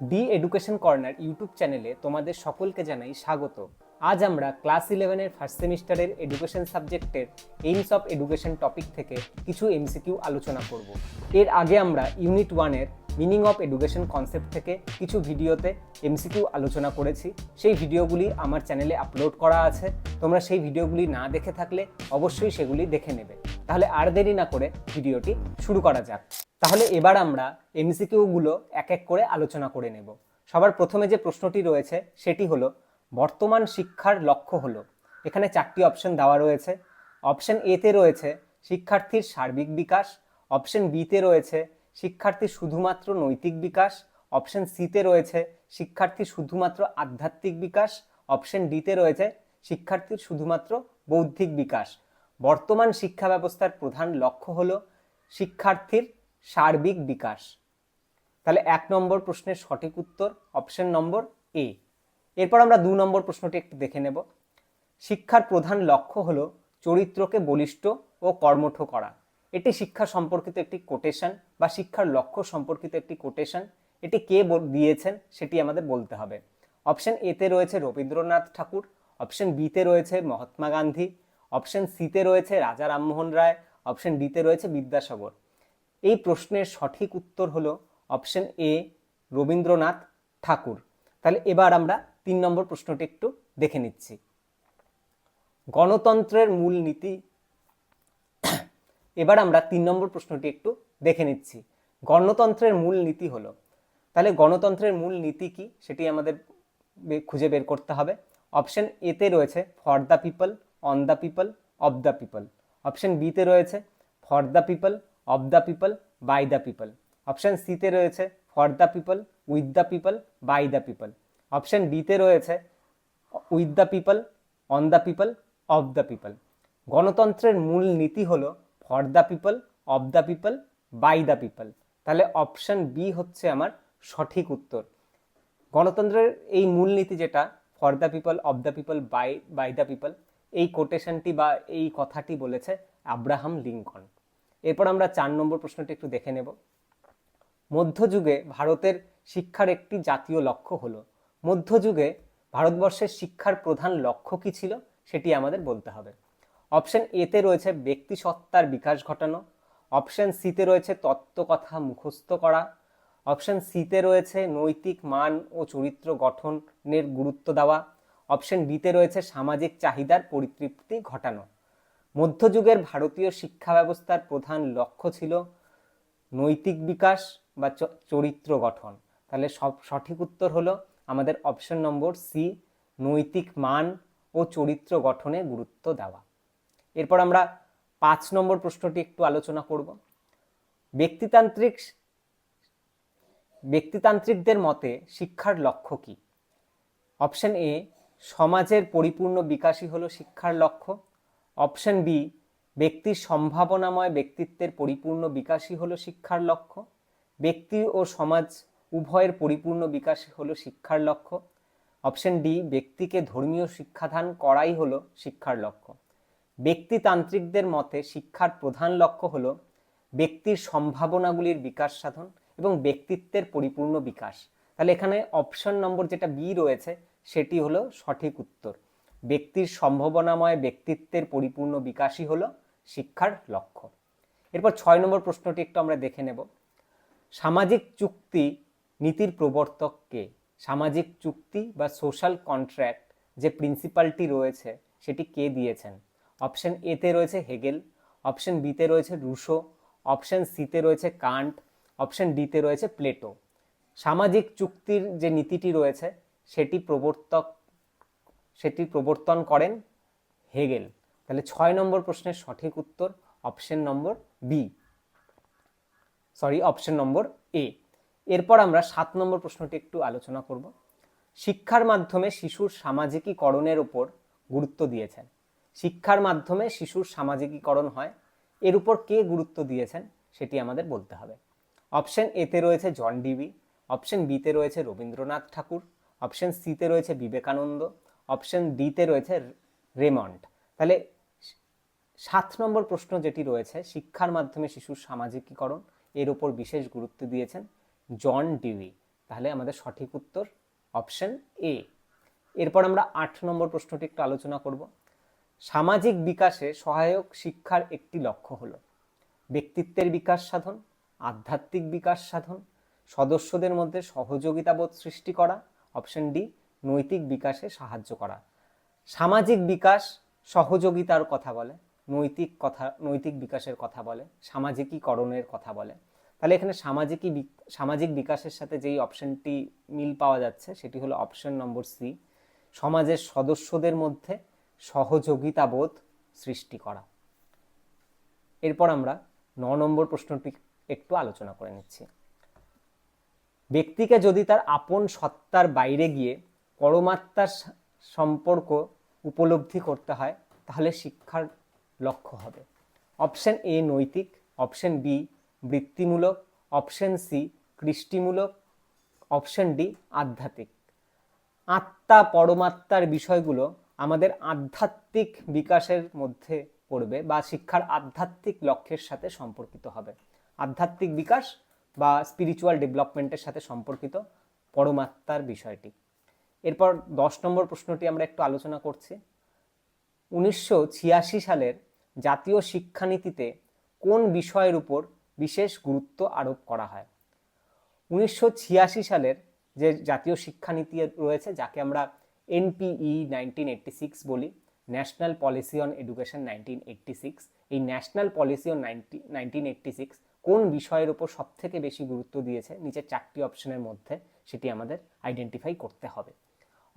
D education corner YouTube চ্যানেলে তোমাদের সকলকে জানাই স্বাগত। আজ আমরা ক্লাস ইলেভেনের ফার্স্ট সেমিস্টারের এডুকেশন সাবজেক্টের এইমস অফ এডুকেশন টপিক থেকে কিছু এমসিকিউ আলোচনা করব। এর আগে আমরা ইউনিট ওয়ানের মিনিং অফ এডুকেশন কনসেপ্ট থেকে কিছু ভিডিওতে এমসিকিউ আলোচনা করেছি। সেই ভিডিওগুলি আমার চ্যানেলে আপলোড করা আছে। তোমরা সেই ভিডিওগুলি না দেখে থাকলে অবশ্যই সেগুলি দেখে নেবে। তাহলে আর দেরি না করে ভিডিওটি শুরু করা যাক। তাহলে এবার আমরা এমসিকিউগুলো এক এক করে আলোচনা করে নেব। সবার প্রথমে যে প্রশ্নটি রয়েছে, সেটি হলো, বর্তমান শিক্ষার লক্ষ্য হলো। এখানে চারটি অপশন দেওয়া রয়েছে। অপশন এতে রয়েছে, শিক্ষার্থীর সার্বিক বিকাশ। অপশন বিতে রয়েছে শিক্ষার্থীর শুধুমাত্র নৈতিক বিকাশ। অপশন সিতে রয়েছে শিক্ষার্থীর শুধুমাত্র আধ্যাত্মিক বিকাশ। অপশন ডিতে রয়েছে, শিক্ষার্থীর শুধুমাত্র বৌদ্ধিক বিকাশ। বর্তমান শিক্ষা ব্যবস্থার প্রধান লক্ষ্য হলো, শিক্ষার্থীর সার্বিক বিকাশ। তাহলে এক নম্বর প্রশ্নের সঠিক উত্তর, অপশন নম্বর এ। এরপর আমরা দু নম্বর প্রশ্নটি একটু দেখে নেব। শিক্ষার প্রধান লক্ষ্য হলো চরিত্রকে বলিষ্ঠ ও কর্মঠ করা। এটি শিক্ষা সম্পর্কিত একটি কোটেশন বা শিক্ষার লক্ষ্য সম্পর্কিত একটি কোটেশন এটি কে দিয়েছেন সেটি আমাদের বলতে হবে। অপশন এতে রয়েছে রবীন্দ্রনাথ ঠাকুর। অপশন বিতে রয়েছে মহাত্মা গান্ধী। অপশন সিতে রয়েছে রাজা রামমোহন রায়। অপশন ডিতে রয়েছে বিদ্যাসাগর। এই প্রশ্নের সঠিক উত্তর হলো অপশন এ রবীন্দ্রনাথ ঠাকুর। তাহলে এবার আমরা তিন নম্বর প্রশ্নটি একটু দেখে নিচ্ছি। গণতন্ত্রের মূল নীতি। এবার আমরা তিন নম্বর প্রশ্নটি একটু দেখে নিচ্ছি। গণতন্ত্রের মূল নীতি হলো। তাহলে গণতন্ত্রের মূল নীতি কি? সেটি আমাদের খুঁজে বের করতে হবে। অপশন এতে রয়েছে for the people on the people of the people option বিতে রয়েছে for the people of the people by the people option সিতে রয়েছে for the people with the people by the people option ডিতে রয়েছে with the people on the people of the people গণতন্ত্রের মূল নীতি হলো for the people of the people by the people তাহলে option B হচ্ছে আমার সঠিক উত্তর গণতন্ত্রের এই মূলনীতি যেটা for the people of the people by by the people এই কোটেশনটি বা এই কথাটি বলেছে আব্রাহাম লিঙ্কন এরপর আমরা চার নম্বর প্রশ্নটি একটু দেখে নেব। মধ্যযুগে ভারতের শিক্ষার একটি জাতীয় লক্ষ্য হলো। মধ্যযুগে ভারতবর্ষের শিক্ষার প্রধান লক্ষ্য কী ছিল সেটি আমাদের বলতে হবে। অপশন এতে রয়েছে ব্যক্তিসত্তার বিকাশ ঘটানো। অপশন সিতে রয়েছে তত্ত্বকথা মুখস্থ করা। অপশন সিতে রয়েছে নৈতিক মান ও চরিত্র গঠনের গুরুত্ব দেওয়া। অপশন ডিতে রয়েছে সামাজিক চাহিদার পরিতৃপ্তি ঘটানো। মধ্যযুগের ভারতীয় শিক্ষা ব্যবস্থার প্রধান লক্ষ্য ছিল নৈতিক বিকাশ বা চরিত্র গঠন। তাহলে সব সঠিক উত্তর হলো আমাদের অপশন নম্বর সি নৈতিক মান ও চরিত্র গঠনে গুরুত্ব দেওয়া। এরপর আমরা পাঁচ নম্বর প্রশ্নটি একটু আলোচনা করব। ব্যক্তিতান্ত্রিক ব্যক্তিতান্ত্রিকদের মতে শিক্ষার লক্ষ্য কি? অপশন এ সমাজের পরিপূর্ণ বিকাশই হলো শিক্ষার লক্ষ্য। অপশন বি, ব্যক্তির সম্ভাবনাময় ব্যক্তিত্বের পরিপূর্ণ বিকাশই হলো শিক্ষার লক্ষ্য। ব্যক্তি ও সমাজ উভয়ের পরিপূর্ণ বিকাশই হলো শিক্ষার লক্ষ্য। অপশন ডি, ব্যক্তিকে ধর্মীয় শিক্ষাদান করাই হলো শিক্ষার লক্ষ্য। ব্যক্তিতান্ত্রিকদের মতে শিক্ষার প্রধান লক্ষ্য হল ব্যক্তির সম্ভাবনাগুলির বিকাশ সাধন এবং ব্যক্তিত্বের পরিপূর্ণ বিকাশ। তাহলে এখানে অপশন নম্বর যেটা বি রয়েছে, সেটি হলো সঠিক উত্তর। ব্যক্তির সম্ভাবনাময় ব্যক্তিত্বের পরিপূর্ণ বিকাশই হলো শিক্ষার লক্ষ্য। এরপর ছয় নম্বর প্রশ্নটি একটু আমরা দেখে নেব। সামাজিক চুক্তি নীতির প্রবর্তক কে সামাজিক চুক্তি বা সোশ্যাল কন্ট্রাক্ট যে প্রিন্সিপালটি রয়েছে সেটি কে দিয়েছেন? অপশন এতে রয়েছে হেগেল অপশন বিতে রয়েছে রুশো অপশন সিতে রয়েছে কান্ট অপশন ডিতে রয়েছে প্লেটো। সামাজিক চুক্তির যে নীতিটি রয়েছে সেটি প্রবর্তক সেটি প্রবর্তন করেন হেগেল। তাহলে ছয় নম্বর প্রশ্নের সঠিক উত্তর option number B. Sorry, option number A. এরপর আমরা সাত নম্বর প্রশ্নটি একটু আলোচনা করব। শিক্ষার মাধ্যমে শিশুর সামাজিকীকরণের ওপর গুরুত্ব দিয়েছেন। শিক্ষার মাধ্যমে শিশুর সামাজিকীকরণ হয়, এর উপর কে গুরুত্ব দিয়েছেন সেটি আমাদের বলতে হবে। অপশন এতে রয়েছে জন ডিবি অপশন বিতে রয়েছে রবীন্দ্রনাথ ঠাকুর, অপশন সিতে রয়েছে বিবেকানন্দ অপশন ডিতে রয়েছে রেমন্ড। তাহলে সাত নম্বর প্রশ্ন যেটি রয়েছে, শিক্ষার মাধ্যমে শিশুর সামাজিকীকরণ, এর উপর বিশেষ গুরুত্ব দিয়েছেন জন ডিউই। তাহলে আমাদের সঠিক উত্তর অপশন এ এরপর আমরা আট নম্বর প্রশ্নটি একটু আলোচনা করব। সামাজিক বিকাশে সহায়ক শিক্ষার একটি লক্ষ্য হলো ব্যক্তিত্বের বিকাশ সাধন, আধ্যাত্মিক বিকাশ সাধন, সদস্যদের মধ্যে সহযোগিতাবোধ সৃষ্টি করা, অপশন ডি নৈতিক বিকাশে সাহায্য করা। সামাজিক বিকাশ সহযোগিতার কথা বলে, নৈতিক কথা, নৈতিক বিকাশের কথা বলে, সামাজিকীকরণের কথা বলে। তাহলে এখানে সামাজিকই সামাজিক বিকাশের সাথে যেই অপশনটি মিল পাওয়া যাচ্ছে, সেটি হলো অপশন নম্বর সি, সমাজের সদস্যদের মধ্যে সহযোগিতাবোধ সৃষ্টি করা। এরপর আমরা ন নম্বর প্রশ্নটি একটু আলোচনা করে নিচ্ছি। ব্যক্তিকে যদি তার আপন সত্তার বাইরে গিয়ে পরমাত্মার সম্পর্ক উপলব্ধি করতে হয়, তাহলে শিক্ষার লক্ষ্য হবে। অপশন এ নৈতিক, অপশন বি বৃত্তিমূলক, অপশন সি কৃষ্টিমূলক, অপশন ডি আধ্যাত্মিক। আত্মা পরমাত্মার বিষয়গুলো আমাদের আধ্যাত্মিক বিকাশের মধ্যে পড়বে বা শিক্ষার আধ্যাত্মিক লক্ষ্যের সাথে সম্পর্কিত হবে। আধ্যাত্মিক বিকাশ বা স্পিরিচুয়াল ডেভেলপমেন্টের সাথে সম্পর্কিত পরমাত্মার বিষয়টি। এরপর দশ নম্বর প্রশ্নটি আমরা একটু আলোচনা করছি। উনিশশো ছিয়াশি সালের জাতীয় শিক্ষানীতিতে কোন বিষয়ের উপর বিশেষ গুরুত্ব আরোপ করা হয়? উনিশশো ছিয়াশি সালের যে জাতীয় শিক্ষানীতি রয়েছে, যাকে আমরা এনপিই নাইনটিন এইটটি সিক্স বলি national policy on education nineteen eighty six এই national policy on nineteen eighty six কোন বিষয়ের ওপর সব থেকে বেশি গুরুত্ব দিয়েছে? নিচের চারটি অপশনের মধ্যে সেটি আমাদের আইডেন্টিফাই করতে হবে।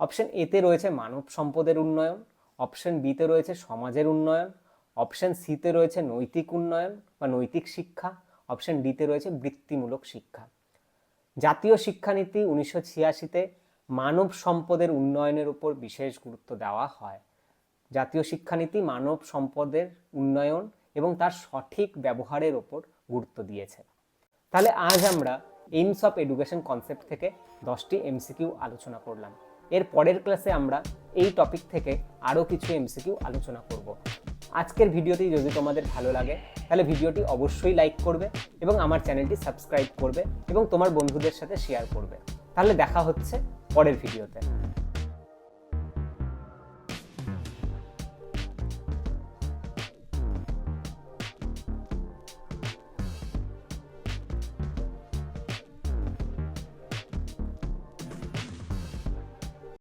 অপশন এতে রয়েছে মানব সম্পদের উন্নয়ন অপশন বিতে রয়েছে সমাজের উন্নয়ন অপশন সিতে রয়েছে নৈতিক উন্নয়ন বা নৈতিক শিক্ষা অপশন ডিতে রয়েছে বৃত্তিমূলক শিক্ষা। জাতীয় শিক্ষানীতি উনিশশো ছিয়াশিতে মানব সম্পদের উন্নয়নের উপর বিশেষ গুরুত্ব দেওয়া হয়। জাতীয় শিক্ষানীতি মানব সম্পদের উন্নয়ন এবং তার সঠিক ব্যবহারের ওপর গুরুত্ব দিয়েছে। তাহলে আজ আমরা এইমস অফ এডুকেশন কনসেপ্ট থেকে দশটি এমসিকিউ আলোচনা করলাম। এর পরের ক্লাসে আমরা এই টপিক থেকে আরও কিছু এমসিকিউ আলোচনা করব। আজকের ভিডিওটি যদি তোমাদের ভালো লাগে, তাহলে ভিডিওটি অবশ্যই লাইক করবে এবং আমার চ্যানেলটি সাবস্ক্রাইব করবে এবং তোমার বন্ধুদের সাথে শেয়ার করবে। তাহলে দেখা হচ্ছে পরের ভিডিওতে।